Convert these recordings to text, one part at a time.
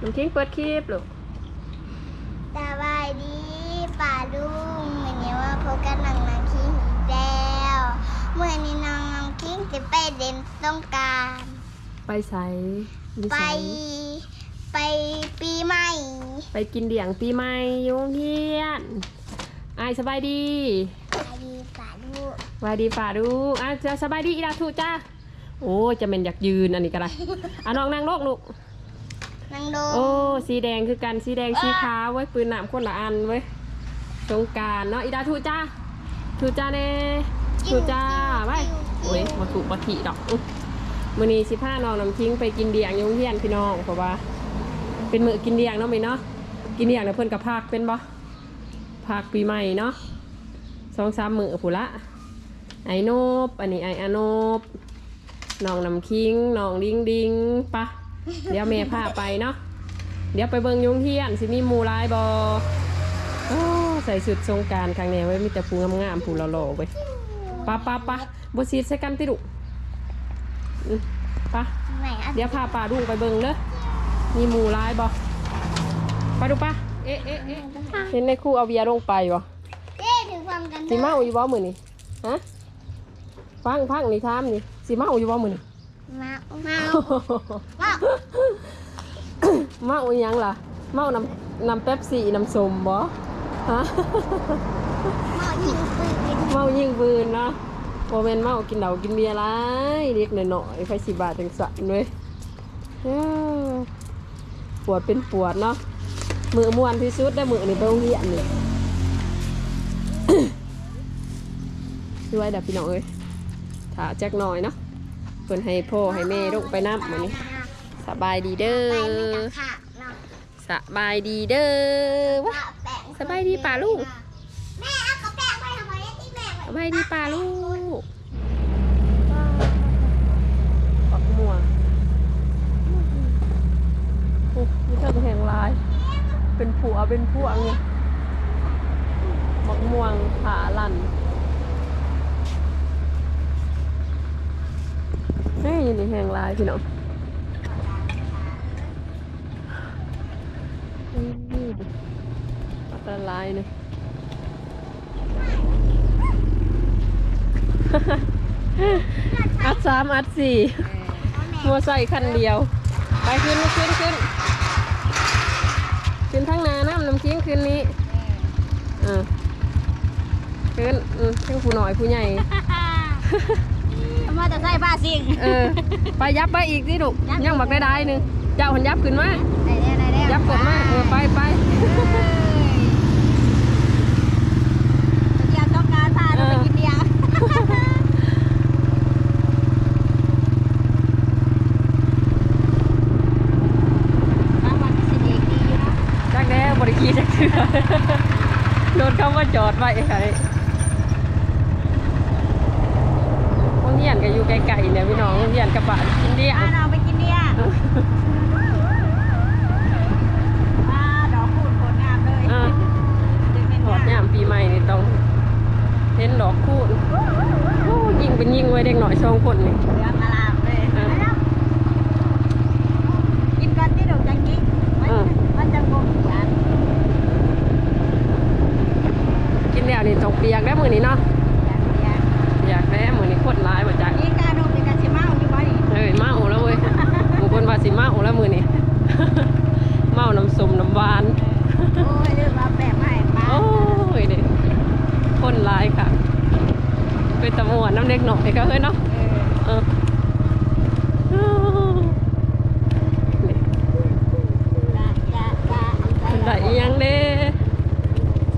น้ำคิงเปิดคลิปลูกสบายดีป่าลุงเหมือนนี้ว่าพบกันหนังนางคิงอีกแล้วเมื่อนี้น้องนางคิงจะไปเด่นต้องกรารไปใส่อยู่ไปใส่ไปปีใหม่ไปกินเดี่ยงปีใหม่อยุงเฮียนอายสบายดีสบายดีป่าลุงสบายดีป่าดูอะจะสบายดีอีดาถูกจ้าโอ้จะเป็นอยากยืนอันนี้ก็ได้อะน้องนั่งโลกลูก นางโดโอ้สีแดงคือกันสีแดงสีขาวไว้ยปืนหนามคนละอันไว้ยสงกรารเนาะอีดาถูจ้าถูจ้าเน่ถูจ้าไว้โอ้ยมาถูกมาถีดอกอื้อมือนี้สิผ้าน้องน้ำทิ้งไปกินเดียงอยุ่งเฮียนพี่น้องเพราะว่า เป็นมือกินเดียงเนาะไหมเนาะกินเดียงแล้วเพิ่นกับภาคเป็นบ่ภาคปีใหม่เนาะสองสามมือผู้ละไอโนบอันนี้ไออาโนบน้องน้ำคิงน้องดิงดิงปะ เดี๋ยวเมย์พาไปเนาะเดี๋ยวไปเบิ่งยุงเฮียนสิมีหมูหลายบอโอ้ใส่สุดทรงกรารครั้งนี้ไว้มีแต่ผู้งามๆผู้หล่อๆไว้ยปะปะปะบซีดใส่กันติดุอืมปะไหนอะเดี๋ยวพาป่าดุงไปเบิ่งเด้อมีหมูหลายบอไปดูปะเอ๊ะเอ๊ะเอ๊ะเห็นในครู่เอาเบียร์ลงไปบ่เอ๊ะถึงความกันสิเมาอยู่บ่มื้อนี้ฮะฟังฟังนี่ถามนี่สิเมาอยู่บ่มื้อนี้ มามามาเมาอีหยังล่ะเมาน้ำน้ำเป๊ปซี่น้ำส้มบ่ฮะมายิงปืนเมายิ่งบืนเนาะโมเมนเมากินเหล้ากินเบียร์ไรเด็กหน่อยๆไฟสิบาทจังสันเว้ยอ้าวปวดเป็นปวดเนาะมือมวนที่สุดได้มือนี่ไปโรงเรียนนี่ด้วยเดับพี่น้องเอ้ยถ้าแจ็คหน่อยเนาะเพิ่นให้พ่อให้แม่ลงไปน้ำมื้อนี้สบายดีเด้ไปไม่อตะขาบเนาะสบายดีเด้อวะสบายดีป่าลูก แม่เอากระแป้งไปทำไมที่แม่สบายดีป่าลูกปักม่วงโอ้นี่เธอแห่งลาย เป็นผัวเป็นพวงเนี่ยมักม่วงผาลัน เฮ้ยนี่แห่งลายพี่น้องนี่นี่ดิอัตลายเนี่ยอัดสามอัดสี่มัวใส่คันเดียว ไปขึ้นขึ้นขึ้นขึ้นทั้งนาน้ำน้ำกิ้งขึ้นนี้เออขึ้นอืมขึ้นผู้หน่อยผู้ใหญ่ มาจะใส่ผ้าสิงเออไปยับไปอีกสิลูกยังบักได้ได้หนึงเจ้าหันยับขึ้นมาได้แล้วได้แล้วยับกดมาเออไปไปเดี๋ยวต้องการพาเราไปกินเดียวบางวันสิเด็กดีอยู่นะจักแน่บริกีจักเถื่อโดนเขาว่าจอดไว้ไห้โรงเรียน ก็อยู่ไกลๆเนี่ยพี่น้องโรงเรียนกระบะอินเดียพาเราไปกินเดียวอ่าดอกคูณผลงามเลยอ่าเด็กเป็นถอดยามปีใหม่นี่ต้องเห็นดอกคูณโอ้ยิงเป็นยิงไว้เด็กหน่อยสองคนนี่เหลืองอลามเลยกินก่อนที่ดอกจังกี้มันจะงงหวานกินแล้วนี่ตกเปียกได้มือนี้เนาะอย่างเดียว อยากได้มือนี้โคตรร้ายมาจากนี่กาดมเป็นกาชิมาอยู่บ่นี่เฮ้ยเมาแล้วเว้ยบางคนว่าสิเมาแล้วมือนี้เมาน้ำส้มน้ำหวานโอ้ยเรื่องมาแบบใหม่ป้าโอ้ยเด็กคนร้ายค่ะ เป็นตำรวจน้ำเด็กหน่อยก็เฮ้ยเนาะเออ เออนี่ จ้าจ้าจ้า เป็นไรอีหยังเด้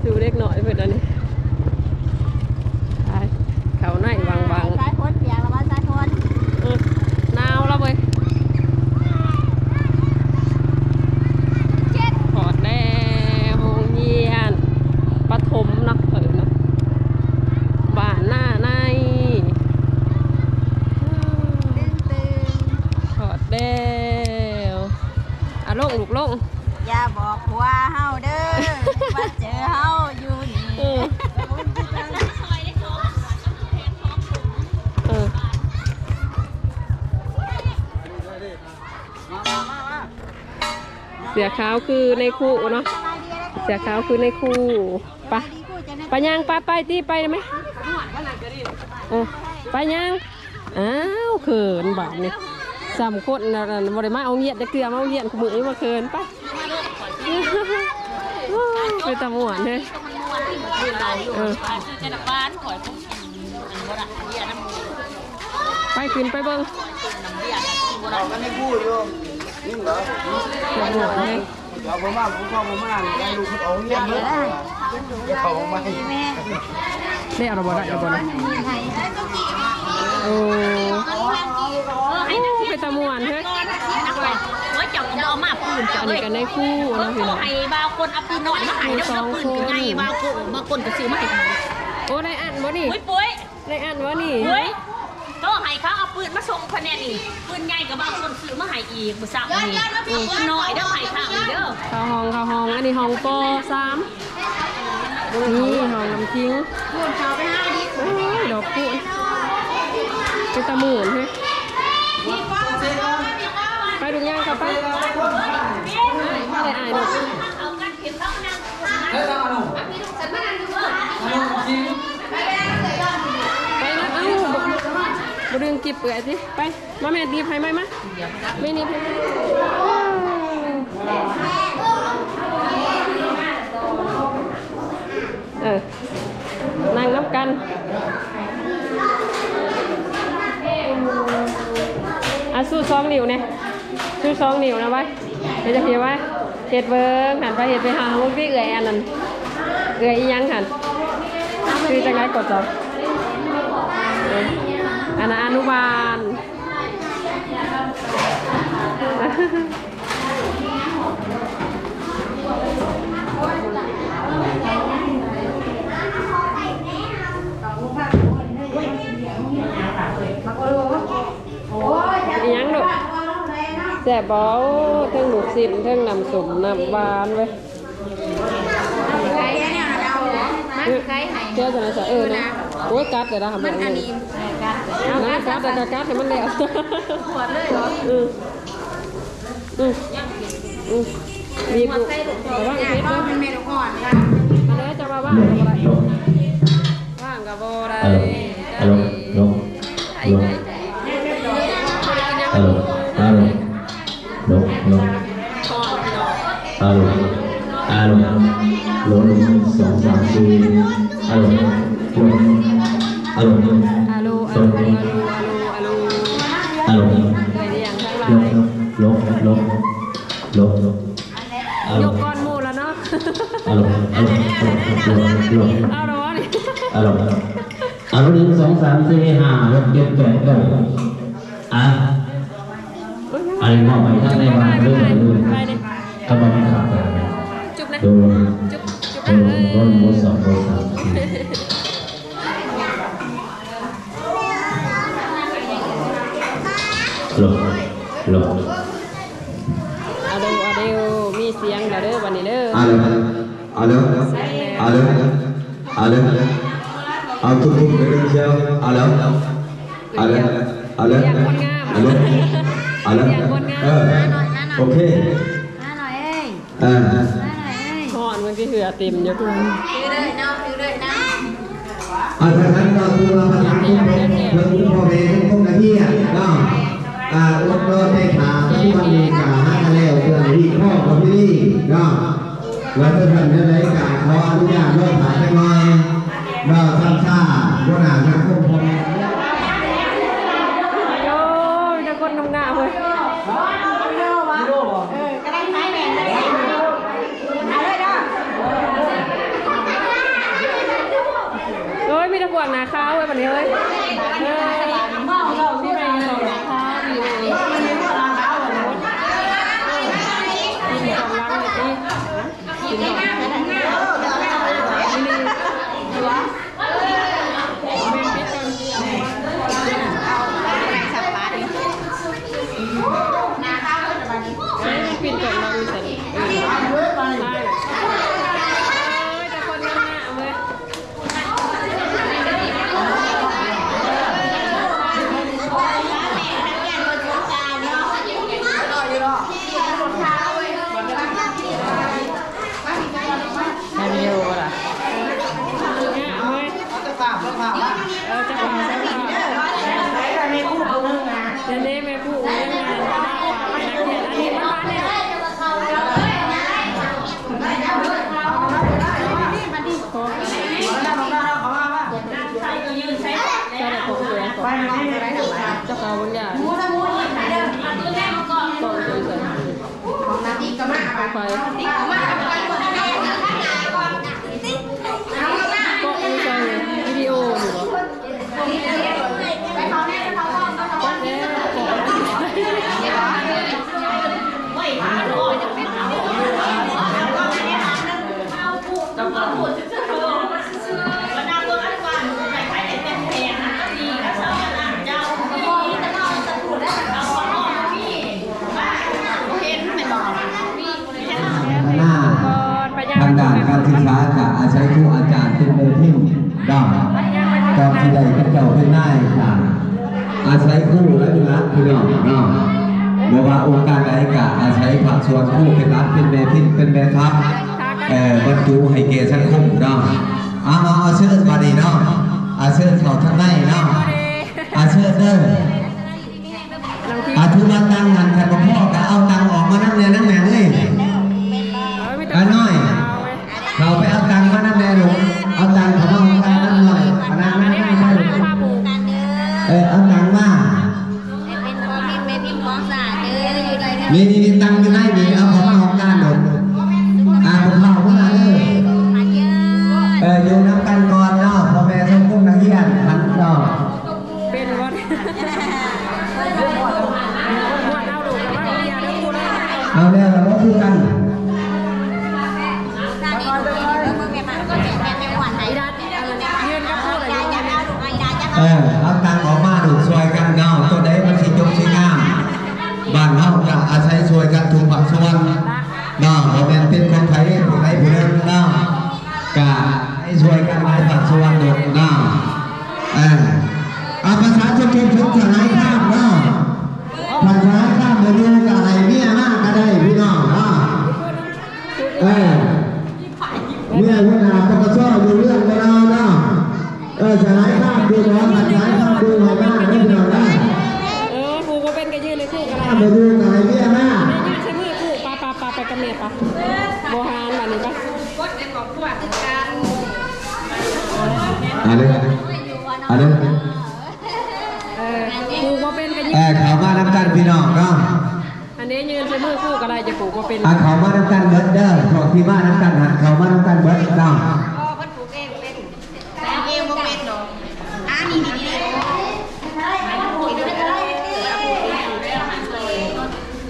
ดูเด็กหน่อยเพื่อนอันนี้ไปเขาในวางวาง สายพ้นเปียกแล้วว่าสายพ้น ๆเออหนาวแล้วเว้ย เจ็ด ถอดแน่โรงเรียนปฐมเนาะเออเนาะบ้านหน้าในอืม ตึงตึง ถอดแล้วอะลงลูกลง อย่าบอกว่าเฮาเด้อว่าเจอเฮาอยู่นี่ เออเออ มามามามา เสือขาวคือในคู่เนาะเสือขาวคือในคู่ปะไปยังไปไปตีไปไหมเออไปยังอ้าวเขินบาดนี่สามคนนะบริมาเอาเงียดจะเกลือมาเอาเงียดขมือมาเขินไปไปตะหมวนเลยเออจะดับบ้าน ไปขึ้นไปเบิ้งน้ำเร์กินบ่ได้ก็ไม่พูดโยมนี่เหรอตะหมวนเลยเอาผมมาผมเข้าผมมาได้ลูกเขาเอาเงียบเลยอย่าเข้ามาให้ได้เอาระเบิดได้ระเบิดนะโอ้ไปตะมวนเฮ้ยนักเลยเฮ้ยเจ้าจะเอามาปืนเจ้าอันเลนี้ยกันในคู่นะพี่น้องให้บางคนเอาปืนน้อยมาให้แล้วเอาปืนใหญ่บาคนบางคนก็ซื้อมาให้โอ้ได้อันวะนี่ปุ้ยปุ้ยได้อันวะนี่เฮ้ ยก็ให้เขาเอาปืนมาส่งคะแนนอีกปืนใหญ่กับบางคนซื้อมาให้อีกบุษบนี่ปืนน้อยเด้อให้ข้างเด้อเข้าห้องเข้าห้องอันนี้ห้องปสามนี่ห้องน้ำทิ้งโอ้ยดอกพูนไปตะหมุนเฮ้ยไปดูย่างครับไปไม่ได้อายหรอก กิบเปื่อยสิไปมาแม่ดีบให้ไหมมาไม่นี่ให้ไหมเออนั่งนับกันอะสู้สองนิวเนี่ยสู้สองนิวนะไว้เดี๋ยวจะเห็นไว้เห็ดเบิ้งหันไปเห็ดไปหาลูกที่เอื่อยอันนั้นเอื่อยอียังหันคือจังไรกดจับเออ อันนั้นอนุบาลอีหยังลูกแซ่บบ่เทิงหมูสินเทิงน้ำสุ่มน้ำหวานเว้ยเอ้ยเจ้าจะไหนจะเออนะ โอ้ยกัดเลยนะมันอันนี้กัดนะกัดแต่กัดให้มันแล้วขวดเลยเหรออืมอืมอืมบีบลูกแต่ว่าอีกนิดนึงมันเมนูก่อนนะอันนี้จะมาว่างกับอะไรว่างกับอะไรฮัลโหลฮัลโหลลงลงฮัลโหลฮัลโหลลงลงฮัลโหลฮัลโหล สองสามสี่ห้าหกเจ็ดแปดเก้าอะอันนี้มอบให้ท่านในบ้านเรื่องเรื่องไปเลยกำลังขาดจุ๊บนะโดนจุ๊บจุ๊บโดนนะโดนมดสองโดนสามหลบหลบเอาดูเอาดูมีเสียงแล้วเด้อวันนี้เด้อ Alo, alo, alo, alo, alo, tụi mình cái đường treo, alo, alo, alo, alo, alo, ờ, ok, มาหน่อยเอ้ย à, มาหน่อยเอ้ยหอนมันก็เหือเต็มอยู่คุณดูเลยเนาะดูเลยนะ à, thằng thằng đó tôi là thằng thằng không không, không có về không không là kia, đó, à, lúc đó thầy thả cái văn đề cả hai leo từ đi kho của đi, đó, và tôi thần đến đấy cả kho anh nhà nó thả cái ngôi, đó, tham xa, bữa nào nó không không โอ้ยจะคนทำงาเลยโอ้ยมีแต่พวกหนาข้าวเว้ยวันนี้เว้ย จะขอวันยามูสมูนไหนเด้อตัวแม่มาก่อนก่อนเลยใส่ของน้ำอีก็มาไป อาศัยครูและเป็นรักพี่น้องเนาะบ่ว่าองค์การใดก็อาศัยผักส่วนครูเป็นรักเป็นแม่พินเป็นแม่ทัพเอ่อบรรจุให้เกศสังคมเนาะเอาเอาเอาเชิญมาดีเนาะเอาเชิญเขาทางในเนาะเอาเชิญเด้อน้ำพริกอาทุมาตังหันขันพ่อก็เอาตังออกมานั่งแน่นั่งแน่เลยเาไว้อะน้อย เขาไปเอาตังมานั่งแน่หนูเอาตังเขามา นาะเราเป็นเป็นคนไทยผู้ใดผู้หนึ่งเนาะก็ให้ช่วยกันหลายผักส่วนดกเนาะเออเอาภาษาจะเป็นถึงสลายข้ามเนาะภาษาข้ามมาดูกับไอ้เมียมากก็ได้พี่น้องเนาะเออเมื่อเวลาปกติอยู่เรื่องกับเราเนาะเออสลายข้ามดูร้อนภาษาข้ามดูหัวหน้าได้พี่น้องได้เออกูก็เป็นกระยืนเลยคู่กันมาดูกับไอ้เมียมาก ยืนใช้มือคู่ปลาปลาปลาไปกับเมียปะโบฮานแบบนี้ปะ อะไรอะไรเออกูก็เป็นกระยืเออเขามาน้ำกันพี่น้องเนาะอันนี้ยืนใช้มือคู่ก็ได้จะกูก็เป็น อะเขามาน้ำกันเบิร์ดเด้อพวกที่มาน้ำกันหันเขามาน้ำกันเบิร์ดเนาะ แต่เอวบ่เป็นดอกอ่านี่นี่นี่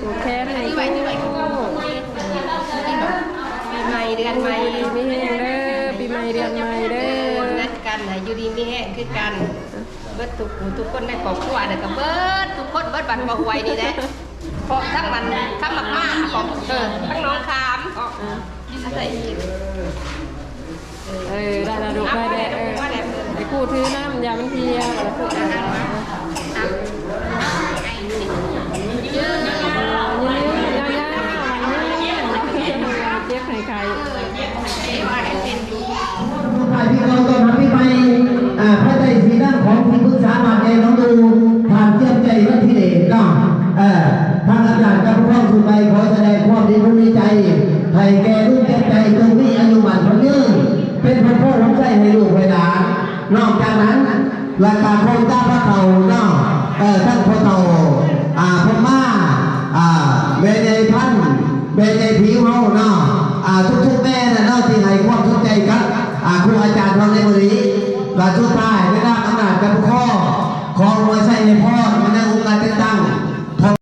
กูแค่ไหนกูปีใหม่เดือนใหม่ดีไม่แห้งเด้อปีใหม่เดือนใหม่เด้อ นัดกันนะอยู่ ดีมีแห้งคือกัน เบิดทุกผู้ทุกคนในครอบครัวเด็กก็เบิดทุกคนเบิดบันบ่หวยนี่แหละเพราะทั้งมันทั้งหมักมากของเออทั้งน้องคามอ๋ออาศัยอีกเออได้ละดูได้ได้เออไอ้กูถือน้ำยามันเพียอะไรพวกนั้นยืนยาวๆวันนี้เจ็บไข่ไข่ถ่ายพี่เร สี